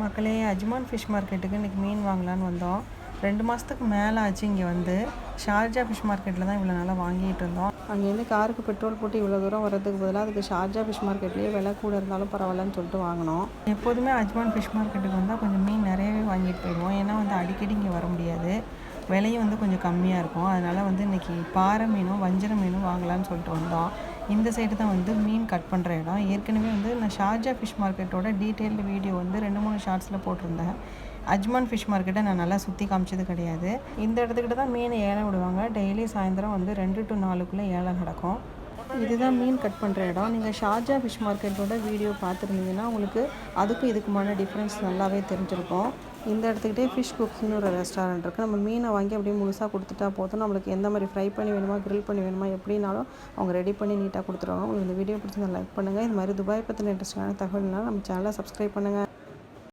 மக்களே Ajman fish மார்க்கெட்டுக்கு இன்றைக்கி மீன் வாங்கலான்னு வந்தோம். ரெண்டு மாதத்துக்கு மேலே ஆச்சு இங்கே வந்து. ஷார்ஜா ஃபிஷ் மார்க்கெட்டில் தான் இவ்வளோ நாளாக வாங்கிட்டு இருந்தோம். அங்கேருந்து காருக்கு பெட்ரோல் போட்டு இவ்வளோ தூரம் வரதுக்கு பதிலாக அதுக்கு ஷார்ஜா ஃபிஷ் மார்க்கெட்லேயே விலை கூட இருந்தாலும் பரவாயில்லன்னு சொல்லிட்டு வாங்கினோம். எப்போதுமே அஜ்மான் ஃபிஷ் மார்க்கெட்டுக்கு வந்தால் கொஞ்சம் மீன் நிறையவே வாங்கிட்டு போயிடுவோம். ஏன்னா வந்து அடிக்கடி இங்கே வர முடியாது. விலையும் வந்து கொஞ்சம் கம்மியாக இருக்கும். அதனால் வந்து இன்றைக்கி பாறை மீனும் வஞ்சர மீனும் வாங்கலாம்னு சொல்லிட்டு வந்தோம். இந்த சைடு தான் வந்து மீன் கட் பண்ணுற இடம். ஏற்கனவே வந்து நான் ஷார்ஜா ஃபிஷ் மார்க்கெட்டோட டீட்டெயில்டு வீடியோ வந்து ரெண்டு மூணு ஷார்ட்ஸில் போட்டிருந்தேன். அஜ்மான் ஃபிஷ் மார்க்கெட்டை நான் நல்லா சுற்றி காமிச்சது கிடையாது. இந்த இடத்துக்கிட்ட தான் மீன் ஏலம் விடுவாங்க. டெய்லி சாயந்தரம் வந்து ரெண்டு டு நாலுக்குள்ளே ஏலம் நடக்கும். இதுதான் மீன் கட் பண்ணுற இடம். நீங்கள் ஷார்ஜா ஃபிஷ் மார்க்கெட்டோட வீடியோ பார்த்துருந்தீங்கன்னா உங்களுக்கு அதுக்கும் இதுக்குமான டிஃப்ரென்ஸ் நல்லாவே தெரிஞ்சிருக்கும். இந்த இடத்துக்கிட்டே ஃபிஷ் குக்ஸ்னு ஒரு ரெஸ்டாரண்ட் இருக்குது நம்ம மீனை வாங்கி அப்படியே முழுசாக கொடுத்துட்டா போதும். நம்மளுக்கு எந்த மாதிரி ஃப்ரை பண்ணி வேணுமா கிரில் பண்ணி வேணுமா எப்படினாலும் அவங்க ரெடி பண்ணி நீட்டாக கொடுத்துருவாங்க. உங்களுக்கு இந்த வீடியோ பிடிச்சிருந்தா லைக் பண்ணுங்கள் இது மாதிரி துபாய் பற்றின இன்ட்ரெஸ்டான தகவல்னால் நம்ம சேனலை சப்ஸ்கிரைப் பண்ணுங்கள்